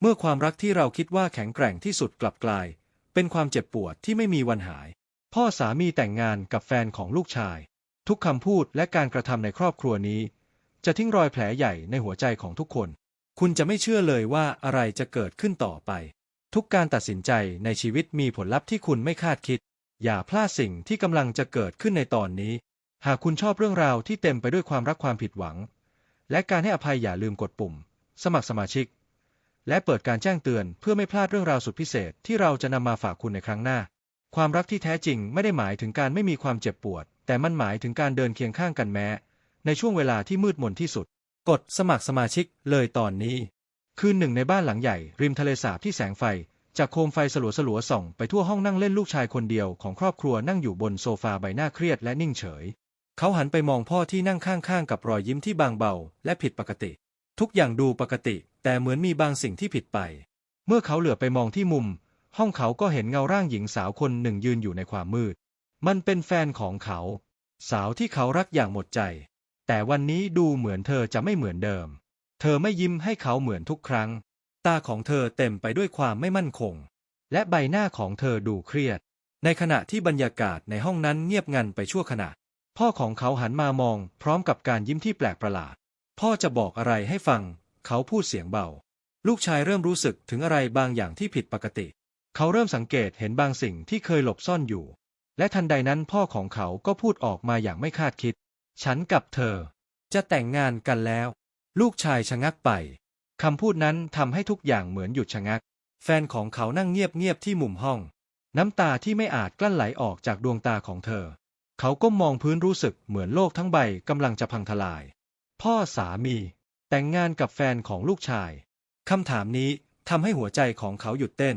เมื่อความรักที่เราคิดว่าแข็งแกร่งที่สุดกลับกลาย เป็นความเจ็บปวดที่ไม่มีวันหาย พ่อสามีแต่งงานกับแฟนของลูกชาย ทุกคำพูดและการกระทำในครอบครัวนี้ จะทิ้งรอยแผลใหญ่ในหัวใจของทุกคน คุณจะไม่เชื่อเลยว่าอะไรจะเกิดขึ้นต่อไป ทุกการตัดสินใจในชีวิตมีผลลัพธ์ที่คุณไม่คาดคิด อย่าพลาดสิ่งที่กำลังจะเกิดขึ้นในตอนนี้ หากคุณชอบเรื่องราวที่เต็มไปด้วยความรักความผิดหวัง และการให้อภัยอย่าลืมกดปุ่ม สมัครสมาชิก และเปิดการแจ้งเตือนเพื่อไม่พลาดเรื่องราวสุดพิเศษที่เราจะนำมาฝากคุณในครั้งหน้า ความรักที่แท้จริงไม่ได้หมายถึงการไม่มีความเจ็บปวด แต่มันหมายถึงการเดินเคียงข้างกันแม้ ในช่วงเวลาที่มืดมนที่สุด กดสมัครสมาชิกเลยตอนนี้ คืนหนึ่งในบ้านหลังใหญ่ ริมทะเลสาบที่แสงไฟ จากโคมไฟสลัวสลัวๆส่อง ไปทั่วห้องนั่งเล่นลูกชายคนเดียวของครอบครัวนั่งอยู่บนโซฟาใบหน้าเครียดและนิ่งเฉย เขาหันไปมองพ่อที่นั่งข้างๆกับรอยยิ้มที่บางเบาและผิดปกติ ทุกอย่างดูปกติ แต่เหมือนมีบางสิ่งที่ผิดไป เมื่อเขาเหลือไปมองที่มุม ห้องเขาก็เห็นเงาร่างหญิงสาวคนหนึ่งยืนอยู่ในความมืด มันเป็นแฟนของเขา สาวที่เขารักอย่างหมดใจ แต่วันนี้ดูเหมือนเธอจะไม่เหมือนเดิม เธอไม่ยิ้มให้เขาเหมือนทุกครั้ง ตาของเธอเต็มไปด้วยความไม่มั่นคง และใบหน้าของเธอดูเครียด ในขณะที่บรรยากาศในห้องนั้นเงียบงันไปชั่วขณะ พ่อของเขาหันมามอง พร้อมกับการยิ้มที่แปลกประหลาด พ่อจะบอกอะไรให้ฟัง เขาพูดเสียงเบา ลูกชายเริ่มรู้สึกถึงอะไรบางอย่างที่ผิดปกติ เขาเริ่มสังเกตเห็นบางสิ่งที่เคยหลบซ่อนอยู่ และทันใดนั้นพ่อของเขาก็พูดออกมาอย่างไม่คาดคิด ฉันกับเธอ จะแต่งงานกันแล้ว ลูกชายชะงักไปคำพูดนั้นทำให้ทุกอย่างเหมือนหยุดชะงัก แฟนของเขานั่งเงียบๆที่มุมห้อง น้ำตาที่ไม่อาจกลั้นไหลออกจากดวงตาของเธอ เขาก้มมองพื้นรู้สึกเหมือนโลกทั้งใบกำลังจะพังทลาย พ่อสามี แต่งงานกับแฟนของลูกชายคำถามนี้ทำให้หัวใจของเขาหยุดเต้น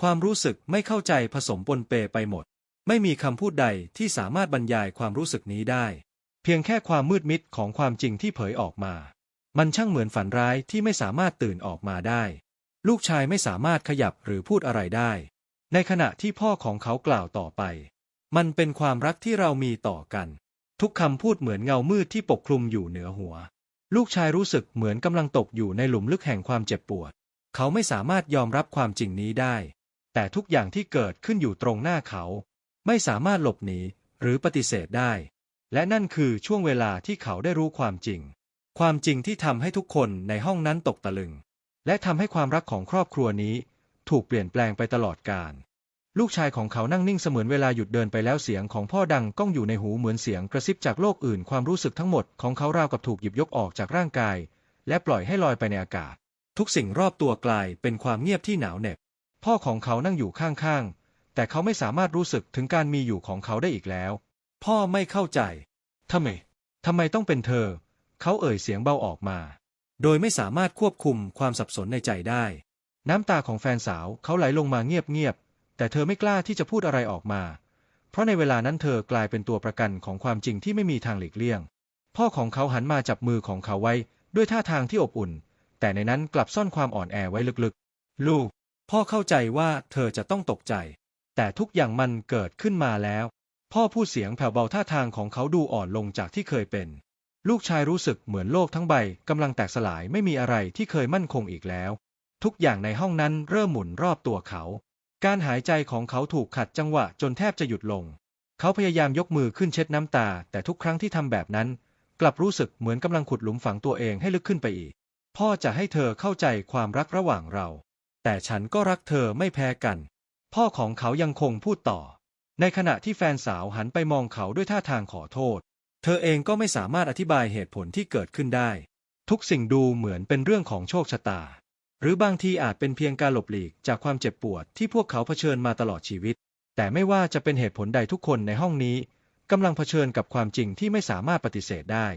ความรู้สึกไม่เข้าใจผสมปนเปไปหมด ไม่มีคำพูดใดที่สามารถบรรยายความรู้สึกนี้ได้ เพียงแค่ความมืดมิดของความจริงที่เผยออกมา มันช่างเหมือนฝันร้ายที่ไม่สามารถตื่นออกมาได้ ลูกชายไม่สามารถขยับหรือพูดอะไรได้ ในขณะที่พ่อของเขากล่าวต่อไป มันเป็นความรักที่เรามีต่อกัน ทุกคำพูดเหมือนเงามืดที่ปกคลุมอยู่เหนือหัว ลูกชายรู้สึกเหมือนกำลังตกอยู่ในหลุมลึกแห่งความเจ็บปวด เขาไม่สามารถยอมรับความจริงนี้ได้ แต่ทุกอย่างที่เกิดขึ้นอยู่ตรงหน้าเขา ไม่สามารถหลบหนีหรือปฏิเสธได้ และนั่นคือช่วงเวลาที่เขาได้รู้ความจริง ความจริงที่ทำให้ทุกคนในห้องนั้นตกตะลึง และทำให้ความรักของครอบครัวนี้ ถูกเปลี่ยนแปลงไปตลอดกาล ลูกชายของเขานั่งนิ่งเสมือนเวลาหยุดเดินไปแล้วเสียงของพ่อดังก้องอยู่ในหูเหมือนเสียงกระซิบจากโลกอื่นความรู้สึกทั้งหมดของเขาราวกับถูกหยิบยกออกจากร่างกาย และปล่อยให้ลอยไปในอากาศ ทุกสิ่งรอบตัวกลายเป็นความเงียบที่หนาวเหน็บ พ่อของเขานั่งอยู่ข้างๆ แต่เขาไม่สามารถรู้สึกถึงการมีอยู่ของเขาได้อีกแล้ว พ่อไม่เข้าใจทำไมทำไมต้องเป็นเธอ เขาเอ่ยเสียงเบาออกมา โดยไม่สามารถควบคุมความสับสนในใจได้ น้ำตาของแฟนสาวเขาไหลลงมาเงียบๆ แต่เธอไม่กล้าที่จะพูดอะไรออกมา เพราะในเวลานั้นเธอกลายเป็นตัวประกันของความจริงที่ไม่มีทางหลีกเลี่ยง พ่อของเขาหันมาจับมือของเขาไว้ ด้วยท่าทางที่อบอุ่น แต่ในนั้นกลับซ่อนความอ่อนแอไว้ลึกๆ ลูก พ่อเข้าใจว่าเธอจะต้องตกใจ แต่ทุกอย่างมันเกิดขึ้นมาแล้ว พ่อพูดเสียงแผ่วเบาท่าทางของเขาดูอ่อนลงจากที่เคยเป็น ลูกชายรู้สึกเหมือนโลกทั้งใบกำลังแตกสลายไม่มีอะไรที่เคยมั่นคงอีกแล้ว ทุกอย่างในห้องนั้นเริ่มหมุนรอบตัวเขา การหายใจของเขาถูกขัดจังหวะจนแทบจะหยุดลง เขาพยายามยกมือขึ้นเช็ดน้ำตา แต่ทุกครั้งที่ทำแบบนั้น กลับรู้สึกเหมือนกำลังขุดหลุมฝังตัวเองให้ลึกขึ้นไปอีก พ่อจะให้เธอเข้าใจความรักระหว่างเรา แต่ฉันก็รักเธอไม่แพ้กัน พ่อของเขายังคงพูดต่อ ในขณะที่แฟนสาวหันไปมองเขาด้วยท่าทางขอโทษ เธอเองก็ไม่สามารถอธิบายเหตุผลที่เกิดขึ้นได้ ทุกสิ่งดูเหมือนเป็นเรื่องของโชคชะตา หรือบางทีอาจเป็นเพียงการหลบหลีกจากความเจ็บปวดที่พวกเขาเผชิญมาตลอดชีวิต แต่ไม่ว่าจะเป็นเหตุผลใดทุกคนในห้องนี้กำลังเผชิญกับความจริงที่ไม่สามารถปฏิเสธได้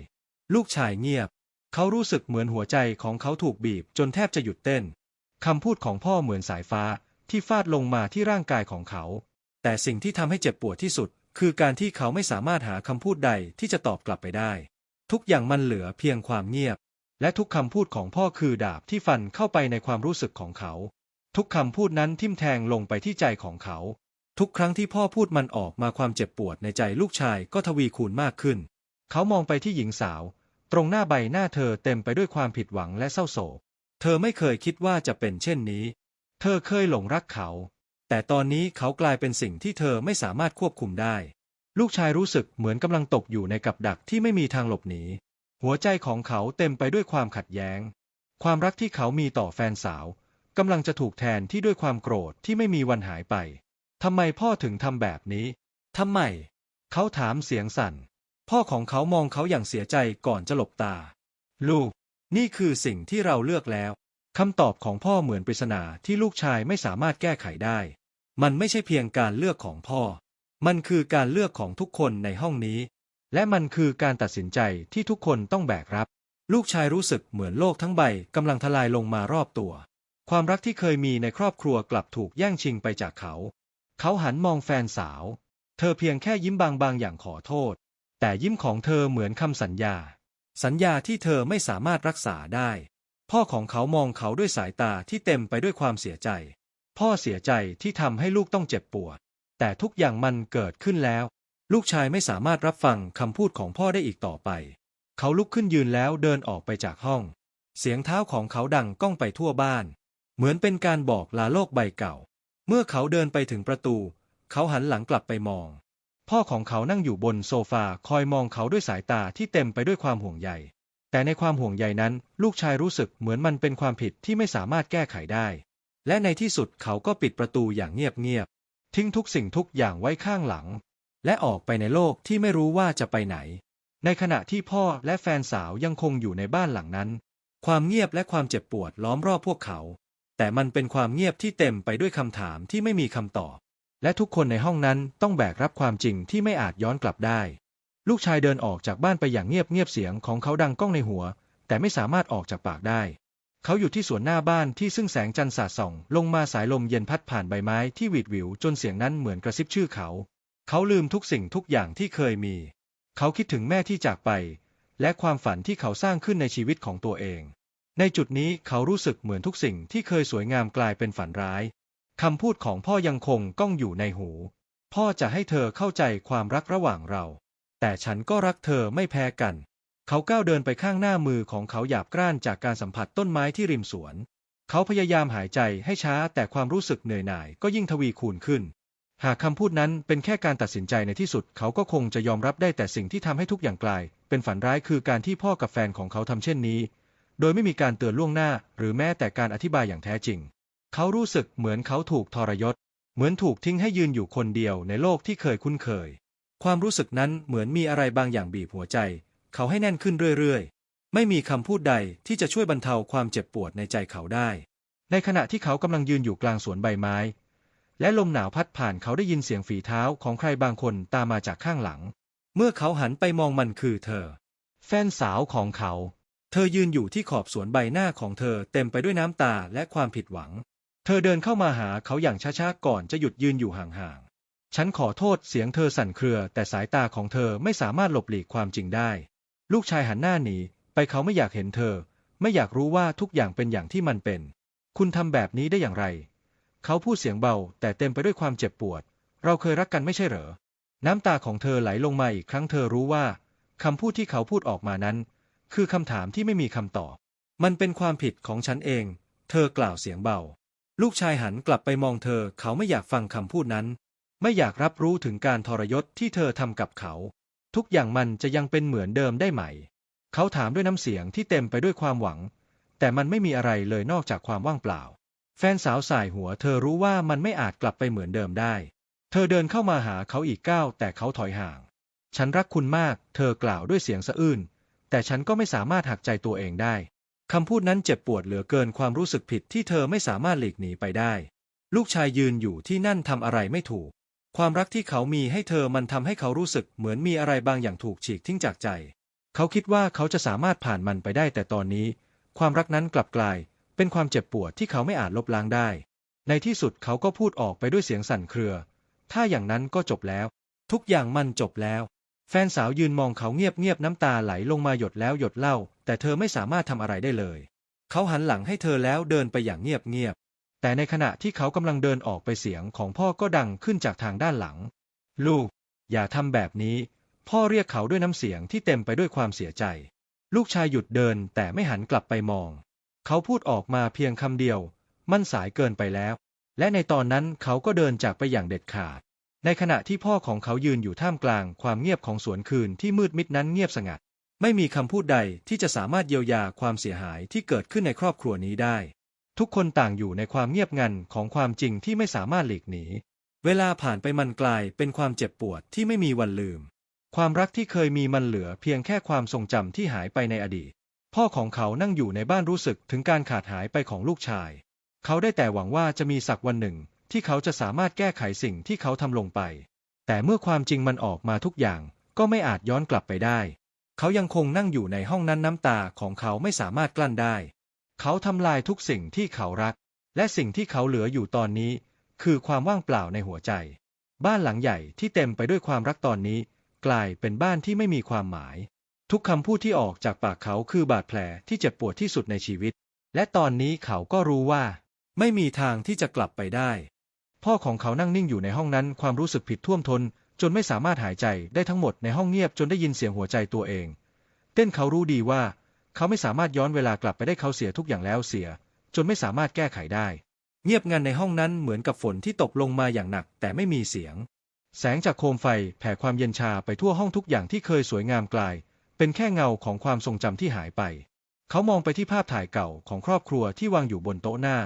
ลูกชายเงียบ เขารู้สึกเหมือนหัวใจของเขาถูกบีบจนแทบจะหยุดเต้นคำพูดของพ่อเหมือนสายฟ้าที่ฟาดลงมาที่ร่างกายของเขา แต่สิ่งที่ทำให้เจ็บปวดที่สุด คือการที่เขาไม่สามารถหาคำพูดใดที่จะตอบกลับไปได้ ทุกอย่างมันเหลือเพียงความเงียบ และทุกคำพูดของพ่อคือดาบที่ฟันเข้าไปในความรู้สึกของเขา ทุกคำพูดนั้นทิ่มแทงลงไปที่ใจของเขา ทุกครั้งที่พ่อพูดมันออกมาความเจ็บปวดในใจลูกชายก็ทวีคูณมากขึ้น เขามองไปที่หญิงสาว ตรงหน้าใบหน้าเธอเต็มไปด้วยความผิดหวังและเศร้าโศก เธอไม่เคยคิดว่าจะเป็นเช่นนี้ เธอเคยหลงรักเขา แต่ตอนนี้เขากลายเป็นสิ่งที่เธอไม่สามารถควบคุมได้ ลูกชายรู้สึกเหมือนกำลังตกอยู่ในกับดักที่ไม่มีทางหลบหนี หัวใจของเขาเต็มไปด้วยความขัดแย้ง ความรักที่เขามีต่อแฟนสาวกำลังจะถูกแทนที่ด้วยความโกรธที่ไม่มีวันหายไป ทำไมพ่อถึงทำแบบนี้ ทำไม เขาถามเสียงสั่น พ่อของเขามองเขาอย่างเสียใจก่อนจะหลบตา ลูก นี่คือสิ่งที่เราเลือกแล้ว คำตอบของพ่อเหมือนปริศนาที่ลูกชายไม่สามารถแก้ไขได้ มันไม่ใช่เพียงการเลือกของพ่อ มันคือการเลือกของทุกคนในห้องนี้ และมันคือการตัดสินใจที่ทุกคนต้องแบกรับ ลูกชายรู้สึกเหมือนโลกทั้งใบกำลังทลายลงมารอบตัว ความรักที่เคยมีในครอบครัวกลับถูกแย่งชิงไปจากเขา เขาหันมองแฟนสาว เธอเพียงแค่ยิ้มบางๆอย่างขอโทษ แต่ยิ้มของเธอเหมือนคำสัญญา สัญญาที่เธอไม่สามารถรักษาได้ พ่อของเขามองเขาด้วยสายตาที่เต็มไปด้วยความเสียใจ พ่อเสียใจที่ทำให้ลูกต้องเจ็บปวด แต่ทุกอย่างมันเกิดขึ้นแล้ว ลูกชายไม่สามารถรับฟังคำพูดของพ่อได้อีกต่อไป เขาลุกขึ้นยืนแล้วเดินออกไปจากห้อง เสียงเท้าของเขาดังก้องไปทั่วบ้าน เหมือนเป็นการบอกลาโลกใบเก่า เมื่อเขาเดินไปถึงประตู เขาหันหลังกลับไปมอง พ่อของเขานั่งอยู่บนโซฟาคอยมองเขาด้วยสายตาที่เต็มไปด้วยความห่วงใย แต่ในความห่วงใยนั้น ลูกชายรู้สึกเหมือนมันเป็นความผิดที่ไม่สามารถแก้ไขได้ และในที่สุดเขาก็ปิดประตูอย่างเงียบๆทิ้งทุกสิ่งทุกอย่างไว้ข้างหลัง และออกไปในโลกที่ไม่รู้ว่าจะไปไหน ในขณะที่พ่อและแฟนสาวยังคงอยู่ในบ้านหลังนั้น ความเงียบและความเจ็บปวดล้อมรอบพวกเขา แต่มันเป็นความเงียบที่เต็มไปด้วยคำถามที่ไม่มีคำตอบ และทุกคนในห้องนั้นต้องแบกรับความจริงที่ไม่อาจย้อนกลับได้ ลูกชายเดินออกจากบ้านไปอย่างเงียบเงียบเสียงของเขาดังก้องในหัว แต่ไม่สามารถออกจากปากได้เขาอยู่ที่สวนหน้าบ้านที่ซึ่งแสงจันทร์สาดส่อง ลงมาสายลมเย็นพัดผ่านใบไม้ที่หวีดหวิวจนเสียงนั้นเหมือนกระซิบชื่อเขา เขาลืมทุกสิ่งทุกอย่างที่เคยมี เขาคิดถึงแม่ที่จากไป และความฝันที่เขาสร้างขึ้นในชีวิตของตัวเอง ในจุดนี้เขารู้สึกเหมือนทุกสิ่งที่เคยสวยงามกลายเป็นฝันร้าย คำพูดของพ่อยังคงก้องอยู่ในหู พ่อจะให้เธอเข้าใจความรักระหว่างเรา แต่ฉันก็รักเธอไม่แพ้กัน เขาก้าวเดินไปข้างหน้ามือของเขาหยาบกร้านจากการสัมผัสต้นไม้ที่ริมสวน เขาพยายามหายใจให้ช้าแต่ความรู้สึกเหนื่อยหน่ายก็ยิ่งทวีคูณขึ้น หากคำพูดนั้นเป็นแค่การตัดสินใจในที่สุด เขาก็คงจะยอมรับได้แต่สิ่งที่ทำให้ทุกอย่างกลาย เป็นฝันร้ายคือการที่พ่อกับแฟนของเขาทำเช่นนี้ โดยไม่มีการเตือนล่วงหน้า หรือแม้แต่การอธิบายอย่างแท้จริง เขารู้สึกเหมือนเขาถูกทรยศ เหมือนถูกทิ้งให้ยืนอยู่คนเดียวในโลกที่เคยคุ้นเคย ความรู้สึกนั้นเหมือนมีอะไรบางอย่างบีบหัวใจ เขาให้แน่นขึ้นเรื่อยๆ ไม่มีคำพูดใดที่จะช่วยบรรเทาความเจ็บปวดในใจเขาได้ ในขณะที่เขากำลังยืนอยู่กลางสวนใบไม้ และลมหนาวพัดผ่านเขาได้ยินเสียงฝีเท้าของใครบางคนตามมาจากข้างหลัง เมื่อเขาหันไปมองมันคือเธอ แฟนสาวของเขา เธอยืนอยู่ที่ขอบสวนใบหน้าของเธอเต็มไปด้วยน้ำตาและความผิดหวัง เธอเดินเข้ามาหาเขาอย่างช้าๆก่อนจะหยุดยืนอยู่ห่างๆ ฉันขอโทษเสียงเธอสั่นเครือ แต่สายตาของเธอไม่สามารถหลบหลีกความจริงได้ ลูกชายหันหน้าหนีไปเขาไม่อยากเห็นเธอ ไม่อยากรู้ว่าทุกอย่างเป็นอย่างที่มันเป็น คุณทำแบบนี้ได้อย่างไร เขาพูดเสียงเบาแต่เต็มไปด้วยความเจ็บปวด เราเคยรักกันไม่ใช่เหรอ น้ำตาของเธอไหลลงมาอีกครั้งเธอรู้ว่าคำพูดที่เขาพูดออกมานั้น คือคำถามที่ไม่มีคำตอบ มันเป็นความผิดของฉันเอง เธอกล่าวเสียงเบา ลูกชายหันกลับไปมองเธอ เขาไม่อยากฟังคำพูดนั้น ไม่อยากรับรู้ถึงการทรยศที่เธอทำกับเขา ทุกอย่างมันจะยังเป็นเหมือนเดิมได้ไหม เขาถามด้วยน้ำเสียงที่เต็มไปด้วยความหวัง แต่มันไม่มีอะไรเลยนอกจากความว่างเปล่า แฟนสาวสายหัวเธอรู้ว่ามันไม่อาจกลับไปเหมือนเดิมได้ เธอเดินเข้ามาหาเขาอีกก้าวแต่เขาถอยห่าง ฉันรักคุณมาก เธอกล่าวด้วยเสียงสะอื้น แต่ฉันก็ไม่สามารถหักใจตัวเองได้ คำพูดนั้นเจ็บปวดเหลือเกินความรู้สึกผิดที่เธอไม่สามารถหลีกหนีไปได้ ลูกชายยืนอยู่ที่นั่นทำอะไรไม่ถูก ความรักที่เขามีให้เธอมันทำให้เขารู้สึกเหมือนมีอะไรบางอย่างถูกฉีกทิ้งจากใจ เขาคิดว่าเขาจะสามารถผ่านมันไปได้แต่ตอนนี้ ความรักนั้นกลับกลาย เป็นความเจ็บปวดที่เขาไม่อาจลบล้างได้ ในที่สุดเขาก็พูดออกไปด้วยเสียงสั่นเครือ ถ้าอย่างนั้นก็จบแล้ว ทุกอย่างมันจบแล้ว แฟนสาวยืนมองเขาเงียบๆน้ำตาไหลลงมาหยดแล้วหยดเล่า แต่เธอไม่สามารถทำอะไรได้เลย เขาหันหลังให้เธอแล้วเดินไปอย่างเงียบๆ แต่ในขณะที่เขากำลังเดินออกไปเสียงของพ่อก็ดังขึ้นจากทางด้านหลัง ลูก อย่าทำแบบนี้ พ่อเรียกเขาด้วยน้ำเสียงที่เต็มไปด้วยความเสียใจ ลูกชายหยุดเดินแต่ไม่หันกลับไปมอง เขาพูดออกมาเพียงคำเดียว มันสายเกินไปแล้ว และในตอนนั้นเขาก็เดินจากไปอย่างเด็ดขาด ในขณะที่พ่อของเขายืนอยู่ท่ามกลางความเงียบของสวนคืนที่มืดมิดนั้นเงียบสงัด ไม่มีคำพูดใดที่จะสามารถเยียวยาความเสียหายที่เกิดขึ้นในครอบครัวนี้ได้ ทุกคนต่างอยู่ในความเงียบงันของความจริงที่ไม่สามารถหลีกหนี เวลาผ่านไปมันกลายเป็นความเจ็บปวดที่ไม่มีวันลืม ความรักที่เคยมีมันเหลือเพียงแค่ความทรงจำที่หายไปในอดีต พ่อของเขานั่งอยู่ในบ้านรู้สึกถึงการขาดหายไปของลูกชาย เขาได้แต่หวังว่าจะมีสักวันหนึ่ง ที่เขาจะสามารถแก้ไขสิ่งที่เขาทำลงไป แต่เมื่อความจริงมันออกมาทุกอย่างก็ไม่อาจย้อนกลับไปได้ เขายังคงนั่งอยู่ในห้องนั้นน้ำตาของเขาไม่สามารถกลั้นได้ เขาทำลายทุกสิ่งที่เขารัก และสิ่งที่เขาเหลืออยู่ตอนนี้ คือความว่างเปล่าในหัวใจ บ้านหลังใหญ่ที่เต็มไปด้วยความรักตอนนี้ กลายเป็นบ้านที่ไม่มีความหมาย ทุกคำพูดที่ออกจากปากเขาคือบาดแผลที่เจ็บปวดที่สุดในชีวิต และตอนนี้เขาก็รู้ว่า ไม่มีทางที่จะกลับไปได้ พ่อของเขานั่งนิ่งอยู่ในห้องนั้นความรู้สึกผิดท่วมทน จนไม่สามารถหายใจได้ทั้งหมดในห้องเงียบจนได้ยินเสียงหัวใจตัวเอง เต้นเขารู้ดีว่า เขาไม่สามารถย้อนเวลากลับไปได้เขาเสียทุกอย่างแล้วเสีย จนไม่สามารถแก้ไขได้ เงียบงันในห้องนั้นเหมือนกับฝนที่ตกลงมาอย่างหนักแต่ไม่มีเสียง แสงจากโคมไฟแผ่ความเย็นชาไปทั่วห้องทุกอย่างที่เคยสวยงามกลาย เป็นแค่เงาของความทรงจำที่หายไป เขามองไปที่ภาพถ่ายเก่าของครอบครัวที่วางอยู่บนโต๊ะหน้า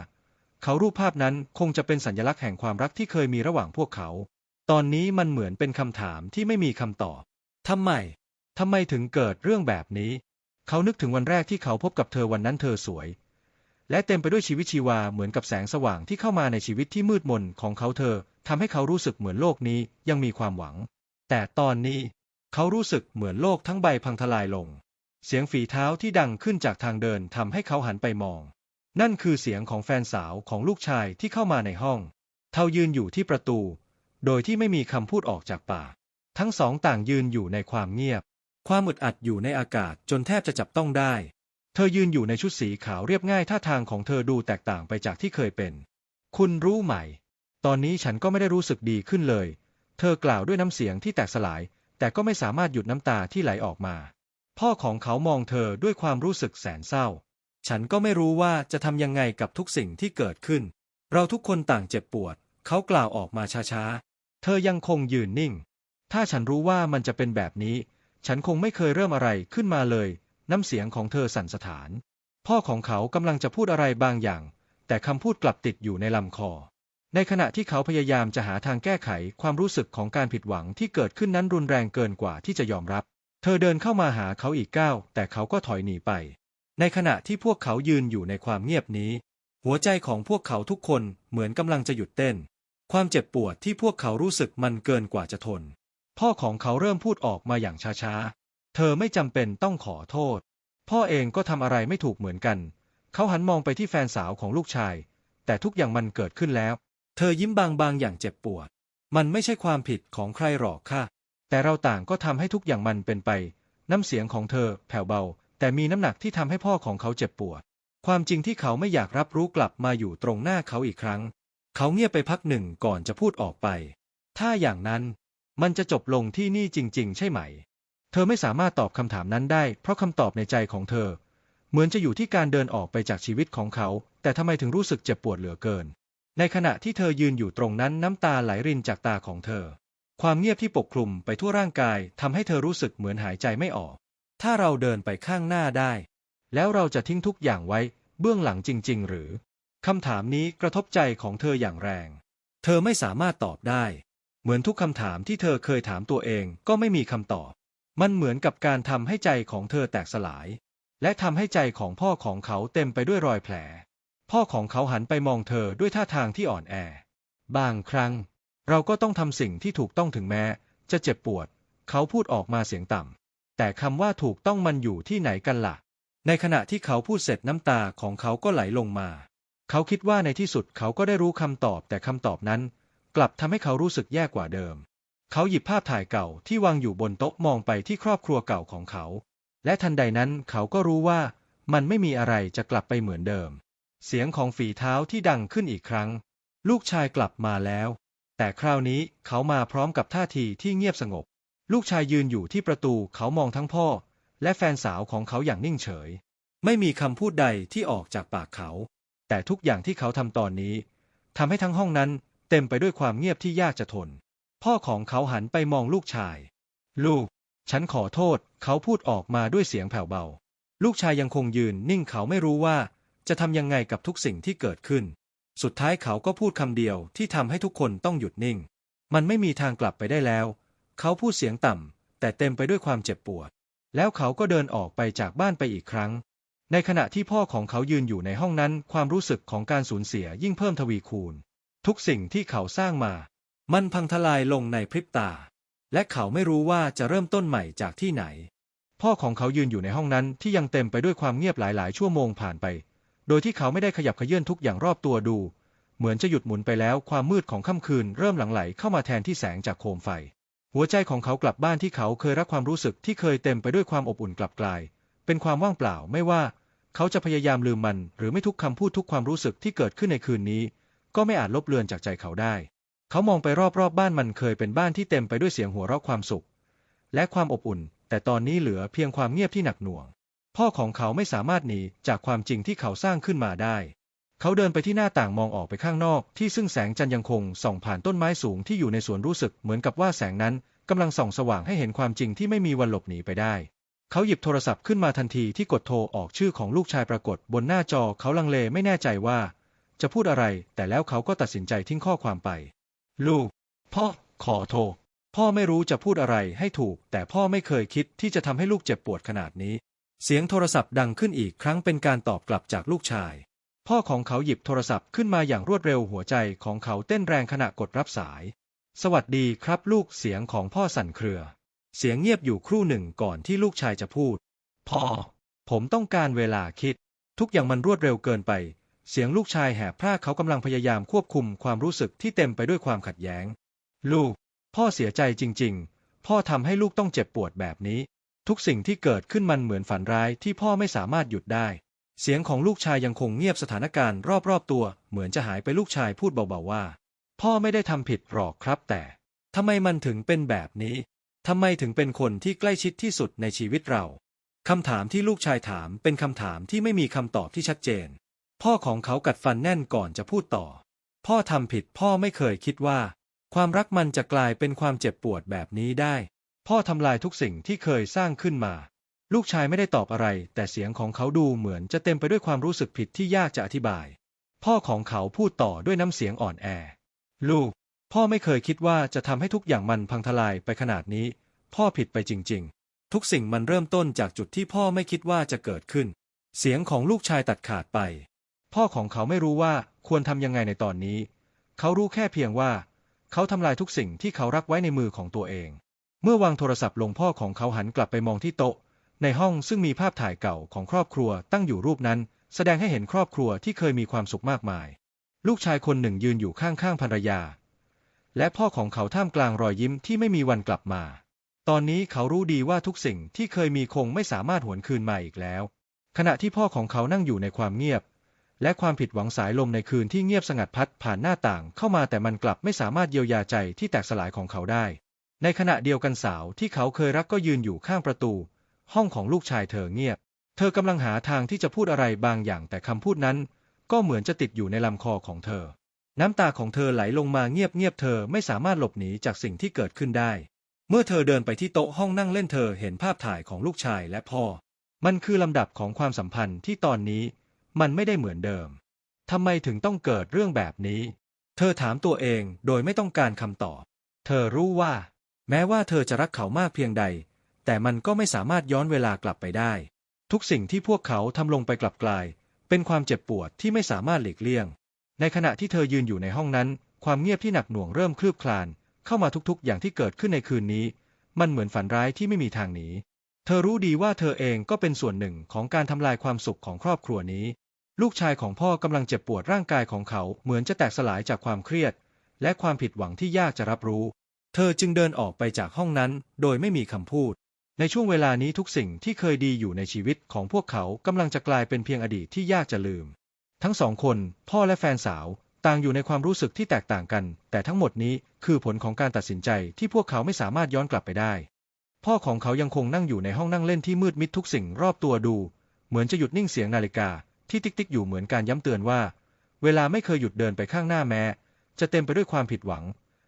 เขารูปภาพนั้นคงจะเป็นสัญลักษณ์แห่งความรักที่เคยมีระหว่างพวกเขา ตอนนี้มันเหมือนเป็นคำถามที่ไม่มีคำตอบทำไมทำไมถึงเกิดเรื่องแบบนี้ เขานึกถึงวันแรกที่เขาพบกับเธอวันนั้นเธอสวย และเต็มไปด้วยชีวิตชีวาเหมือนกับแสงสว่างที่เข้ามาในชีวิตที่มืดมนของเขาเธอทำให้เขารู้สึกเหมือนโลกนี้ยังมีความหวัง แต่ตอนนี้ เขารู้สึกเหมือนโลกทั้งใบพังทลายลง เสียงฝีเท้าที่ดังขึ้นจากทางเดินทำให้เขาหันไปมอง นั่นคือเสียงของแฟนสาวของลูกชายที่เข้ามาในห้อง เทายืนอยู่ที่ประตู โดยที่ไม่มีคำพูดออกจากปาก ทั้งสองต่างยืนอยู่ในความเงียบ ความอึดอัดอยู่ในอากาศจนแทบจะจับต้องได้ เธอยืนอยู่ในชุดสีขาวเรียบง่ายท่าทางของเธอดูแตกต่างไปจากที่เคยเป็น คุณรู้ไหม ตอนนี้ฉันก็ไม่ได้รู้สึกดีขึ้นเลย เธอกล่าวด้วยน้ำเสียงที่แตกสลาย แต่ก็ไม่สามารถหยุดน้ำตาที่ไหลออกมา พ่อของเขามองเธอด้วยความรู้สึกแสนเศร้า ฉันก็ไม่รู้ว่าจะทำยังไงกับทุกสิ่งที่เกิดขึ้น เราทุกคนต่างเจ็บปวด เขากล่าวออกมาช้าๆ เธอยังคงยืนนิ่ง ถ้าฉันรู้ว่ามันจะเป็นแบบนี้ ฉันคงไม่เคยเริ่มอะไรขึ้นมาเลย น้ำเสียงของเธอสั่นสะท้าน พ่อของเขากำลังจะพูดอะไรบางอย่าง แต่คำพูดกลับติดอยู่ในลำคอ ในขณะที่เขาพยายามจะหาทางแก้ไขความรู้สึกของการผิดหวังที่เกิดขึ้นนั้นรุนแรงเกินกว่าที่จะยอมรับ เธอเดินเข้ามาหาเขาอีกก้าวแต่เขาก็ถอยหนีไป ในขณะที่พวกเขายืนอยู่ในความเงียบนี้ หัวใจของพวกเขาทุกคนเหมือนกำลังจะหยุดเต้น ความเจ็บปวดที่พวกเขารู้สึกมันเกินกว่าจะทน พ่อของเขาเริ่มพูดออกมาอย่างช้าๆ เธอไม่จำเป็นต้องขอโทษ พ่อเองก็ทำอะไรไม่ถูกเหมือนกัน เขาหันมองไปที่แฟนสาวของลูกชาย แต่ทุกอย่างมันเกิดขึ้นแล้ว เธอยิ้มบางๆอย่างเจ็บปวด มันไม่ใช่ความผิดของใครหรอกค่ะ แต่เราต่างก็ทำให้ทุกอย่างมันเป็นไป น้ำเสียงของเธอแผ่วเบา แต่มีน้ำหนักที่ทำให้พ่อของเขาเจ็บปวด ความจริงที่เขาไม่อยากรับรู้กลับมาอยู่ตรงหน้าเขาอีกครั้ง เขาเงียบไปพักหนึ่งก่อนจะพูดออกไป ถ้าอย่างนั้นมันจะจบลงที่นี่จริง ๆ ใช่ไหม เธอไม่สามารถตอบคำถามนั้นได้ เพราะคำตอบในใจของเธอ เหมือนจะอยู่ที่การเดินออกไปจากชีวิตของเขา แต่ทำไมถึงรู้สึกเจ็บปวดเหลือเกิน ในขณะที่เธอยืนอยู่ตรงนั้นน้ำตาไหลรินจากตาของเธอ ความเงียบที่ปกคลุมไปทั่วร่างกายทำให้เธอรู้สึกเหมือนหายใจไม่ออก ถ้าเราเดินไปข้างหน้าได้ แล้วเราจะทิ้งทุกอย่างไว้ เบื้องหลังจริง ๆ หรือคำถามนี้กระทบใจของเธออย่างแรง เธอไม่สามารถตอบได้ เหมือนทุกคำถามที่เธอเคยถามตัวเองก็ไม่มีคำตอบ มันเหมือนกับการทำให้ใจของเธอแตกสลาย และทำให้ใจของพ่อของเขาเต็มไปด้วยรอยแผล พ่อของเขาหันไปมองเธอด้วยท่าทางที่อ่อนแอ บางครั้ง เราก็ต้องทำสิ่งที่ถูกต้องถึงแม้ จะเจ็บปวด เขาพูดออกมาเสียงต่ำ แต่คำว่าถูกต้องมันอยู่ที่ไหนกันล่ะ ในขณะที่เขาพูดเสร็จน้ำตาของเขาก็ไหลลงมา เขาคิดว่าในที่สุดเขาก็ได้รู้คำตอบแต่คำตอบนั้น กลับทำให้เขารู้สึกแย่กว่าเดิม เขาหยิบภาพถ่ายเก่าที่วางอยู่บนโต๊ะมองไปที่ครอบครัวเก่าของเขา และทันใดนั้นเขาก็รู้ว่ามันไม่มีอะไรจะกลับไปเหมือนเดิม เสียงของฝีเท้าที่ดังขึ้นอีกครั้ง ลูกชายกลับมาแล้ว แต่คราวนี้เขามาพร้อมกับท่าทีที่เงียบสงบ ลูกชายยืนอยู่ที่ประตูเขามองทั้งพ่อ และแฟนสาวของเขาอย่างนิ่งเฉย ไม่มีคำพูดใดที่ออกจากปากเขา แต่ทุกอย่างที่เขาทำตอนนี้ทำให้ทั้งห้องนั้นเต็มไปด้วยความเงียบที่ยากจะทน พ่อของเขาหันไปมองลูกชาย ลูก ฉันขอโทษ เขาพูดออกมาด้วยเสียงแผ่วเบา ลูกชายยังคงยืนนิ่งเขาไม่รู้ว่า จะทำยังไงกับทุกสิ่งที่เกิดขึ้น สุดท้ายเขาก็พูดคำเดียวที่ทำให้ทุกคนต้องหยุดนิ่ง มันไม่มีทางกลับไปได้แล้ว เขาพูดเสียงต่ำแต่เต็มไปด้วยความเจ็บปวด แล้วเขาก็เดินออกไปจากบ้านไปอีกครั้ง ในขณะที่พ่อของเขายืนอยู่ในห้องนั้น ความรู้สึกของการสูญเสียยิ่งเพิ่มทวีคูณ ทุกสิ่งที่เขาสร้างมา มันพังทลายลงในพริบตา และเขาไม่รู้ว่าจะเริ่มต้นใหม่จากที่ไหนพ่อของเขายืนอยู่ในห้องนั้นที่ยังเต็มไปด้วยความเงียบหลาย ๆ ชั่วโมงผ่านไป โดยที่เขาไม่ได้ขยับเขยื่อนทุกอย่างรอบตัวดู เหมือนจะหยุดหมุนไปแล้วความมืดของค่ำคืนเริ่มหลั่งไหลเข้ามาแทนที่แสงจากโคมไฟ หัวใจของเขากลับบ้านที่เขาเคยรักความรู้สึกที่เคยเต็มไปด้วยความอบอุ่นกลับกลาย เป็นความว่างเปล่าไม่ว่า เขาจะพยายามลืมมัน หรือไม่ทุกคำพูดทุกความรู้สึกที่เกิดขึ้นในคืนนี้ ก็ไม่อาจลบเลือนจากใจเขาได้ เขามองไปรอบๆบบ้านมันเคยเป็นบ้านที่เต็มไปด้วยเสียงหัวเราะความสุข และความอบอุ่น แต่ตอนนี้เหลือเพียงความเงียบที่หนักหน่วง พ่อของเขาไม่สามารถหนีจากความจริงที่เขาสร้างขึ้นมาได้ เขาเดินไปที่หน้าต่างมองออกไปข้างนอก ที่ซึ่งแสงจันทร์ยังคงส่องผ่านต้นไม้สูงที่อยู่ในสวนรู้สึกเหมือนกับว่าแสงนั้นกำลังส่องสว่างให้เห็นความจริงที่ไม่มีวันหลบหนีไปได้ เขาหยิบโทรศัพท์ขึ้นมาทันทีที่กดโทรออกชื่อของลูกชายปรากฏบนหน้าจอเขาลังเลไม่แน่ใจว่า จะพูดอะไร แต่แล้วเขาก็ตัดสินใจทิ้งข้อความไป ลูก พ่อ ขอโทษพ่อไม่รู้จะพูดอะไรให้ถูก แต่พ่อไม่เคยคิดที่จะทำให้ลูกเจ็บปวดขนาดนี้ เสียงโทรศัพท์ดังขึ้นอีกครั้งเป็นการตอบกลับจากลูกชาย พ่อของเขาหยิบโทรศัพท์ขึ้นมาอย่างรวดเร็วหัวใจของเขาเต้นแรงขณะกดรับสาย สวัสดีครับลูกเสียงของพ่อสั่นเครือ เสียงเงียบอยู่ครู่หนึ่งก่อนที่ลูกชายจะพูด พ่อ ผมต้องการเวลาคิด ทุกอย่างมันรวดเร็วเกินไป เสียงลูกชายแหบพร่าเขากำลังพยายามควบคุมความรู้สึกที่เต็มไปด้วยความขัดแย้ง ลูก พ่อเสียใจจริง ๆ พ่อทำให้ลูกต้องเจ็บปวดแบบนี้ ทุกสิ่งที่เกิดขึ้นมันเหมือนฝันร้ายที่พ่อไม่สามารถหยุดได้ เสียงของลูกชายยังคงเงียบสถานการณ์รอบๆตัว เหมือนจะหายไปลูกชายพูดเบาๆว่า พ่อไม่ได้ทำผิดหรอกครับ แต่ทำไมมันถึงเป็นแบบนี้ทำไมถึงเป็นคนที่ใกล้ชิดที่สุดในชีวิตเราคำถามที่ลูกชายถามเป็นคำถามที่ไม่มีคำตอบที่ชัดเจน พ่อของเขากัดฟันแน่นก่อนจะพูดต่อ พ่อทำผิดพ่อไม่เคยคิดว่า ความรักมันจะกลายเป็นความเจ็บปวดแบบนี้ได้ พ่อทำลายทุกสิ่งที่เคยสร้างขึ้นมา ลูกชายไม่ได้ตอบอะไร แต่เสียงของเขาดูเหมือนจะเต็มไปด้วยความรู้สึกผิดที่ยากจะอธิบาย พ่อของเขาพูดต่อด้วยน้ำเสียงอ่อนแอ ลูก พ่อไม่เคยคิดว่าจะทำให้ทุกอย่างมันพังทลายไปขนาดนี้ พ่อผิดไปจริง ๆ ทุกสิ่งมันเริ่มต้นจากจุดที่พ่อไม่คิดว่าจะเกิดขึ้น เสียงของลูกชายตัดขาดไป พ่อของเขาไม่รู้ว่าควรทำยังไงในตอนนี้ เขารู้แค่เพียงว่า เขาทำลายทุกสิ่งที่เขารักไว้ในมือของตัวเอง เมื่อวางโทรศัพท์ลงพ่อของเขาหันกลับไปมองที่โต๊ะ ในห้องซึ่งมีภาพถ่ายเก่าของครอบครัวตั้งอยู่รูปนั้น แสดงให้เห็นครอบครัวที่เคยมีความสุขมากมาย ลูกชายคนหนึ่งยืนอยู่ข้างๆภรรยา และพ่อของเขาท่ามกลางรอยยิ้มที่ไม่มีวันกลับมา ตอนนี้เขารู้ดีว่าทุกสิ่งที่เคยมีคงไม่สามารถหวนคืนมาอีกแล้ว ขณะที่พ่อของเขานั่งอยู่ในความเงียบ และความผิดหวังสายลมในคืนที่เงียบสงัดพัดผ่านหน้าต่างเข้ามาแต่มันกลับไม่สามารถเยียวยาใจที่แตกสลายของเขาได้ ในขณะเดียวกันสาวที่เขาเคยรักก็ยืนอยู่ข้างประตู ห้องของลูกชายเธอเงียบ เธอกำลังหาทางที่จะพูดอะไรบางอย่างแต่คำพูดนั้น ก็เหมือนจะติดอยู่ในลำคอของเธอ น้ำตาของเธอไหลลงมาเงียบๆเธอไม่สามารถหลบหนีจากสิ่งที่เกิดขึ้นได้ เมื่อเธอเดินไปที่โต๊ะห้องนั่งเล่นเธอเห็นภาพถ่ายของลูกชายและพ่อ มันคือลำดับของความสัมพันธ์ที่ตอนนี้มันไม่ได้เหมือนเดิมทำไมถึงต้องเกิดเรื่องแบบนี้ เธอถามตัวเองโดยไม่ต้องการคำตอบ เธอรู้ว่า แม้ว่าเธอจะรักเขามากเพียงใด แต่มันก็ไม่สามารถย้อนเวลากลับไปได้ ทุกสิ่งที่พวกเขาทำลงไปกลับกลาย เป็นความเจ็บปวดที่ไม่สามารถหลีกเลี่ยง ในขณะที่เธอยืนอยู่ในห้องนั้น ความเงียบที่หนักหน่วงเริ่มคลืบคลาน เข้ามาทุกๆ อย่างที่เกิดขึ้นในคืนนี้ มันเหมือนฝันร้ายที่ไม่มีทางหนีเธอรู้ดีว่าเธอเองก็เป็นส่วนหนึ่งของการทำลายความสุขของครอบครัวนี้ ลูกชายของพ่อกำลังเจ็บปวดร่างกายของเขาเหมือนจะแตกสลายจากความเครียด และความผิดหวังที่ยากจะรับรู้ เธอจึงเดินออกไปจากห้องนั้นโดยไม่มีคำพูด ในช่วงเวลานี้ทุกสิ่งที่เคยดีอยู่ในชีวิตของพวกเขากำลังจะกลายเป็นเพียงอดีตที่ยากจะลืม ทั้งสองคนพ่อและแฟนสาวต่างอยู่ในความรู้สึกที่แตกต่างกัน แต่ทั้งหมดนี้คือผลของการตัดสินใจที่พวกเขาไม่สามารถย้อนกลับไปได้ พ่อของเขายังคงนั่งอยู่ในห้องนั่งเล่นที่มืดมิดทุกสิ่งรอบตัวดู เหมือนจะหยุดนิ่งเสียงนาฬิกา ที่ติ๊กติ๊กอยู่เหมือนการย้ำเตือนว่า เวลาไม่เคยหยุดเดินไปข้างหน้าแม้ จะเต็มไปด้วยความผิดหวัง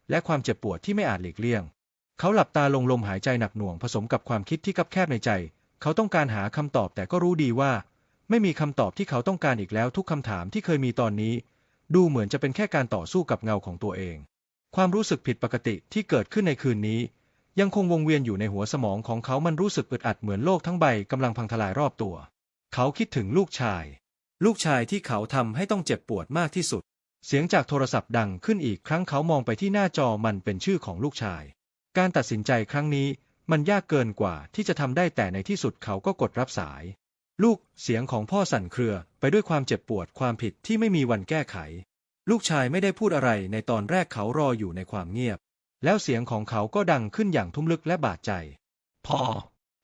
และความเจ็บปวดที่ไม่อาจหลีกเลี่ยง เขาหลับตาลงลมหายใจหนักหน่วงผสมกับความคิดที่คับแคบในใจ เขาต้องการหาคำตอบแต่ก็รู้ดีว่า ไม่มีคำตอบที่เขาต้องการอีกแล้วทุกคำถามที่เคยมีตอนนี้ ดูเหมือนจะเป็นแค่การต่อสู้กับเงาของตัวเอง ความรู้สึกผิดปกติที่เกิดขึ้นในคืนนี้ ยังคงวงเวียนอยู่ในหัวสมองของเขามันรู้สึกอึดอัดเหมือนโลกทั้งใบกำลังพังทลายรอบตัว เขาคิดถึงลูกชาย ลูกชายที่เขาทำให้ต้องเจ็บปวดมากที่สุด เสียงจากโทรศัพท์ดังขึ้นอีกครั้งเขามองไปที่หน้าจอมันเป็นชื่อของลูกชาย การตัดสินใจครั้งนี้มันยากเกินกว่าที่จะทำได้แต่ในที่สุดเขาก็กดรับสาย ลูกเสียงของพ่อสั่นเครือไปด้วยความเจ็บปวดความผิดที่ไม่มีวันแก้ไข ลูกชายไม่ได้พูดอะไรในตอนแรกเขารออยู่ในความเงียบ แล้วเสียงของเขาก็ดังขึ้นอย่างทุ้มลึกและบาดใจ พ่อ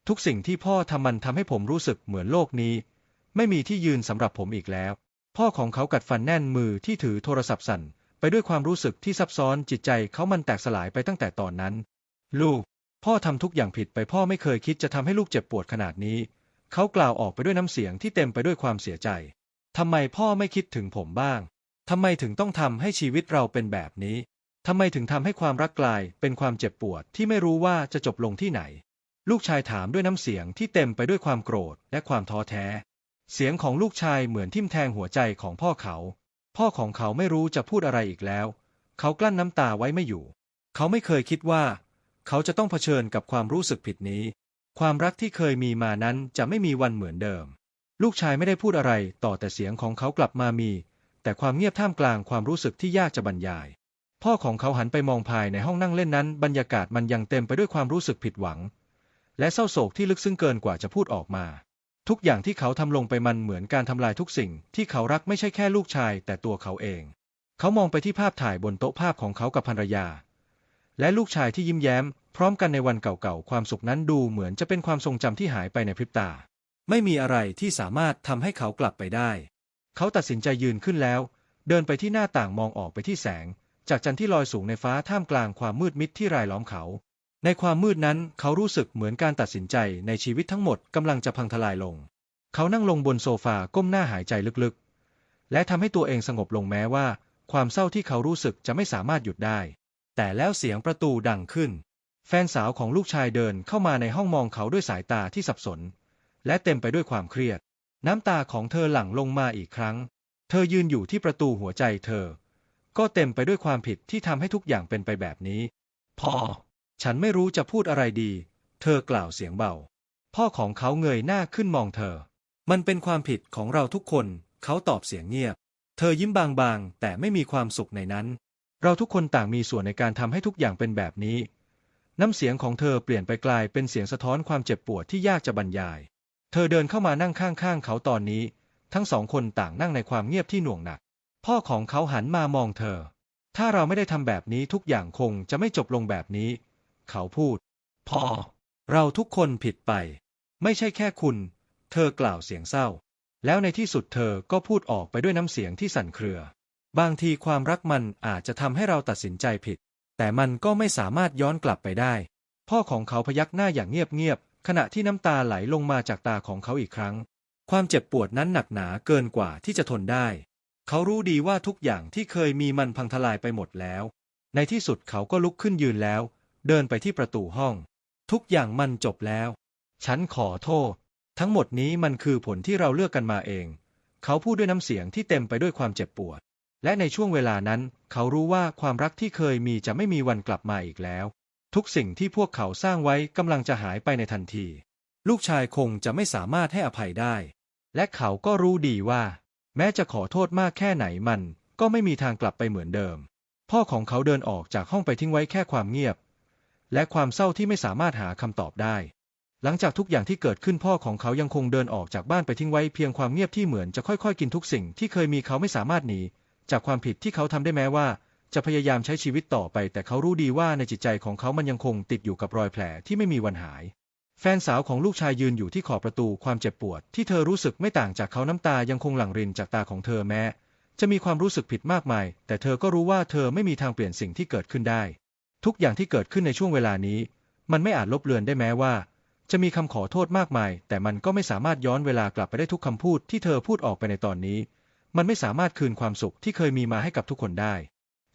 ทุกสิ่งที่พ่อทำมันทำให้ผมรู้สึกเหมือนโลกนี้ ไม่มีที่ยืนสำหรับผมอีกแล้ว พ่อของเขากัดฟันแน่นมือที่ถือโทรศัพท์สั่น ไปด้วยความรู้สึกที่ซับซ้อนจิตใจเขามันแตกสลายไปตั้งแต่ตอนนั้น ลูก พ่อทำทุกอย่างผิดไปพ่อไม่เคยคิดจะทำให้ลูกเจ็บปวดขนาดนี้ เขากล่าวออกไปด้วยน้ำเสียงที่เต็มไปด้วยความเสียใจทำไมพ่อไม่คิดถึงผมบ้างทำไมถึงต้องทำให้ชีวิตเราเป็นแบบนี้ทำไมถึงทำให้ความรักกลายเป็นความเจ็บปวดที่ไม่รู้ว่าจะจบลงที่ไหน ลูกชายถามด้วยน้ำเสียงที่เต็มไปด้วยความโกรธและความท้อแท้ เสียงของลูกชายเหมือนทิ่มแทงหัวใจของพ่อเขา พ่อของเขาไม่รู้จะพูดอะไรอีกแล้ว เขากลั้นน้ำตาไว้ไม่อยู่ เขาไม่เคยคิดว่า เขาจะต้องเผชิญกับความรู้สึกผิดนี้ ความรักที่เคยมีมานั้นจะไม่มีวันเหมือนเดิม ลูกชายไม่ได้พูดอะไรต่อแต่เสียงของเขากลับมามี แต่ความเงียบท่ามกลางความรู้สึกที่ยากจะบรรยาย พ่อของเขาหันไปมองภายในห้องนั่งเล่นนั้น บรรยากาศมันยังเต็มไปด้วยความรู้สึกผิดหวัง และเศร้าโศกที่ลึกซึ้งเกินกว่าจะพูดออกมา ทุกอย่างที่เขาทำลงไปมันเหมือนการทำลายทุกสิ่งที่เขารักไม่ใช่แค่ลูกชาย แต่ตัวเขาเอง เขามองไปที่ภาพถ่ายบนโต๊ะภาพของเขากับภรรยา และลูกชายที่ยิ้มแย้ม พร้อมกันในวันเก่าๆ ความสุขนั้นดูเหมือนจะเป็นความทรงจำที่หายไปในพริบตา ไม่มีอะไรที่สามารถทำให้เขากลับไปได้ เขาตัดสินใจยืนขึ้นแล้ว เดินไปที่หน้าต่างมองออกไปที่แสง จากจันทร์ที่ลอยสูงในฟ้าท่ามกลางความมืดมิดที่รายล้อมเขา ในความมืดนั้นเขารู้สึกเหมือนการตัดสินใจในชีวิตทั้งหมดกำลังจะพังทลายลง เขานั่งลงบนโซฟาก้มหน้าหายใจลึกๆ และทำให้ตัวเองสงบลงแม้ว่า ความเศร้าที่เขารู้สึกจะไม่สามารถหยุดได้ แต่แล้วเสียงประตูดังขึ้น แฟนสาวของลูกชายเดินเข้ามาในห้องมองเขาด้วยสายตาที่สับสน และเต็มไปด้วยความเครียด น้ำตาของเธอหลั่งลงมาอีกครั้ง เธอยืนอยู่ที่ประตูหัวใจเธอ ก็เต็มไปด้วยความผิดที่ทำให้ทุกอย่างเป็นไปแบบนี้ พอ ฉันไม่รู้จะพูดอะไรดี เธอกล่าวเสียงเบา พ่อของเขาเงยหน้าขึ้นมองเธอ มันเป็นความผิดของเราทุกคน เขาตอบเสียงเงียบ เธอยิ้มบางๆ แต่ไม่มีความสุขในนั้น เราทุกคนต่างมีส่วนในการทำให้ทุกอย่างเป็นแบบนี้ น้ำเสียงของเธอเปลี่ยนไปกลายเป็นเสียงสะท้อนความเจ็บปวดที่ยากจะบรรยาย เธอเดินเข้ามานั่งข้างๆ เขาตอนนี้ ทั้งสองคนต่างนั่งในความเงียบที่หน่วงหนัก พ่อของเขาหันมามองเธอ ถ้าเราไม่ได้ทำแบบนี้ทุกอย่างคงจะไม่จบลงแบบนี้ เขาพูดพ่อเราทุกคนผิดไป ไม่ใช่แค่คุณ เธอกล่าวเสียงเศร้า แล้วในที่สุดเธอก็พูดออกไปด้วยน้ำเสียงที่สั่นเครือบางทีความรักมันอาจจะทำให้เราตัดสินใจผิด แต่มันก็ไม่สามารถย้อนกลับไปได้ พ่อของเขาพยักหน้าอย่างเงียบๆขณะที่น้ำตาไหลลงมาจากตาของเขาอีกครั้ง ความเจ็บปวดนั้นหนักหนาเกินกว่าที่จะทนได้ เขารู้ดีว่าทุกอย่างที่เคยมีมันพังทลายไปหมดแล้ว ในที่สุดเขาก็ลุกขึ้นยืนแล้ว เดินไปที่ประตูห้อง ทุกอย่างมันจบแล้ว ฉันขอโทษ ทั้งหมดนี้มันคือผลที่เราเลือกกันมาเอง เขาพูดด้วยน้ำเสียงที่เต็มไปด้วยความเจ็บปวด และในช่วงเวลานั้น เขารู้ว่าความรักที่เคยมีจะไม่มีวันกลับมาอีกแล้ว ทุกสิ่งที่พวกเขาสร้างไว้กำลังจะหายไปในทันที ลูกชายคงจะไม่สามารถให้อภัยได้ และเขาก็รู้ดีว่า แม้จะขอโทษมากแค่ไหนมัน ก็ไม่มีทางกลับไปเหมือนเดิมพ่อของเขาเดินออกจากห้องไปทิ้งไว้แค่ความเงียบ และความเศร้าที่ไม่สามารถหาคำตอบได้ หลังจากทุกอย่างที่เกิดขึ้นพ่อของเขายังคงเดินออกจากบ้านไปทิ้งไว้เพียงความเงียบที่เหมือนจะค่อยๆ กินทุกสิ่งที่เคยมีเขาไม่สามารถหนีจากความผิดที่เขาทำได้แม้ว่า จะพยายามใช้ชีวิตต่อไป แต่เขารู้ดีว่าในจิตใจของเขามันยังคงติดอยู่กับรอยแผลที่ไม่มีวันหาย แฟนสาวของลูกชายยืนอยู่ที่ขอบประตูความเจ็บปวด ที่เธอรู้สึกไม่ต่างจากเขาน้ำตายังคงหลั่งรินจากตาของเธอแม้ จะมีความรู้สึกผิดมากมาย แต่เธอก็รู้ว่าเธอไม่มีทางเปลี่ยนสิ่งที่เกิดขึ้นได้ ทุกอย่างที่เกิดขึ้นในช่วงเวลานี้ มันไม่อาจลบเลือนได้แม้ว่า จะมีคำขอโทษมากมาย แต่มันก็ไม่สามารถย้อนเวลากลับไปได้ทุกคำพูดที่เธอพูดออกไปในตอนนี้ มันไม่สามารถคืนความสุขที่เคยมีมาให้กับทุกคนได้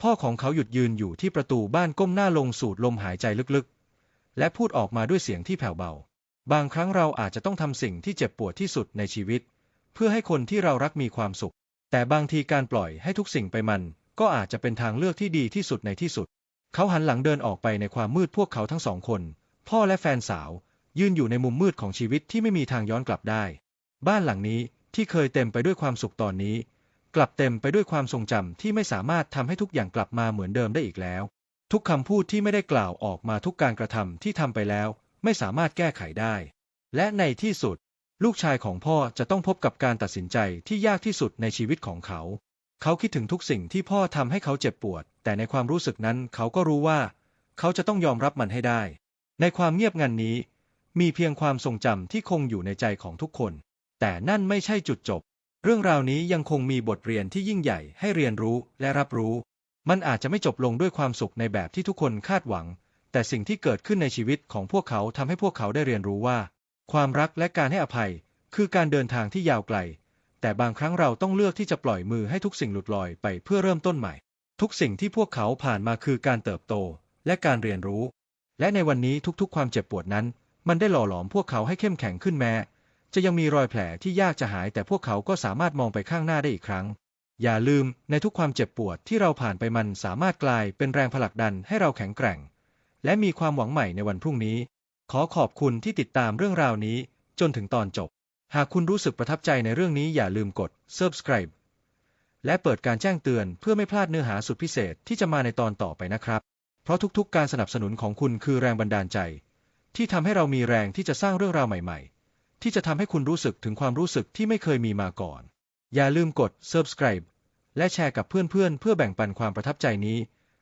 พ่อของเขาหยุดยืนอยู่ที่ประตูบ้านก้มหน้าลงสูดลมหายใจลึกๆ และพูดออกมาด้วยเสียงที่แผ่วเบา บางครั้งเราอาจจะต้องทำสิ่งที่เจ็บปวดที่สุดในชีวิต เพื่อให้คนที่เรารักมีความสุข แต่บางทีการปล่อยให้ทุกสิ่งไปมัน ก็อาจจะเป็นทางเลือกที่ดีที่สุดในที่สุด เขาหันหลังเดินออกไปในความมืดพวกเขาทั้งสองคน พ่อและแฟนสาว ยืนอยู่ในมุมมืดของชีวิตที่ไม่มีทางย้อนกลับได้ บ้านหลังนี้ที่เคยเต็มไปด้วยความสุขตอนนี้ กลับเต็มไปด้วยความทรงจำที่ไม่สามารถทำให้ทุกอย่างกลับมาเหมือนเดิมได้อีกแล้ว ทุกคำพูดที่ไม่ได้กล่าวออกมาทุกการกระทำที่ทำไปแล้ว ไม่สามารถแก้ไขได้ และในที่สุด ลูกชายของพ่อจะต้องพบกับการตัดสินใจที่ยากที่สุดในชีวิตของเขา เขาคิดถึงทุกสิ่งที่พ่อทำให้เขาเจ็บปวด แต่ในความรู้สึกนั้นเขาก็รู้ว่า เขาจะต้องยอมรับมันให้ได้ ในความเงียบงันนี้ มีเพียงความทรงจำที่คงอยู่ในใจของทุกคน แต่นั่นไม่ใช่จุดจบ เรื่องราวนี้ยังคงมีบทเรียนที่ยิ่งใหญ่ให้เรียนรู้และรับรู้ มันอาจจะไม่จบลงด้วยความสุขในแบบที่ทุกคนคาดหวัง แต่สิ่งที่เกิดขึ้นในชีวิตของพวกเขาทำให้พวกเขาได้เรียนรู้ว่า ความรักและการให้อภัย คือการเดินทางที่ยาวไกล แต่บางครั้งเราต้องเลือกที่จะปล่อยมือให้ทุกสิ่งหลุดลอยไปเพื่อเริ่มต้นใหม่ ทุกสิ่งที่พวกเขาผ่านมาคือการเติบโตและการเรียนรู้ และในวันนี้ทุกๆ ความเจ็บปวดนั้น มันได้หล่อหลอมพวกเขาให้เข้มแข็งขึ้นแม้ จะยังมีรอยแผลที่ยากจะหายแต่พวกเขาก็สามารถมองไปข้างหน้าได้อีกครั้ง อย่าลืมในทุกความเจ็บปวดที่เราผ่านไปมันสามารถกลายเป็นแรงผลักดันให้เราแข็งแกร่ง และมีความหวังใหม่ในวันพรุ่งนี้ ขอขอบคุณที่ติดตามเรื่องราวนี้ จนถึงตอนจบ หากคุณรู้สึกประทับใจในเรื่องนี้อย่าลืมกด subscribe และเปิดการแจ้งเตือนเพื่อไม่พลาดเนื้อหาสุดพิเศษที่จะมาในตอนต่อไปนะครับ เพราะทุกๆ การสนับสนุนของคุณคือแรงบันดาลใจ ที่ทำให้เรามีแรงที่จะสร้างเรื่องราวใหม่ๆ ที่จะทำให้คุณรู้สึกถึงความรู้สึกที่ไม่เคยมีมาก่อน อย่าลืมกด subscribe และแชร์กับเพื่อนๆเพื่อแบ่งปันความประทับใจนี้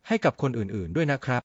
ให้กับคนอื่นๆ ด้วยนะครับ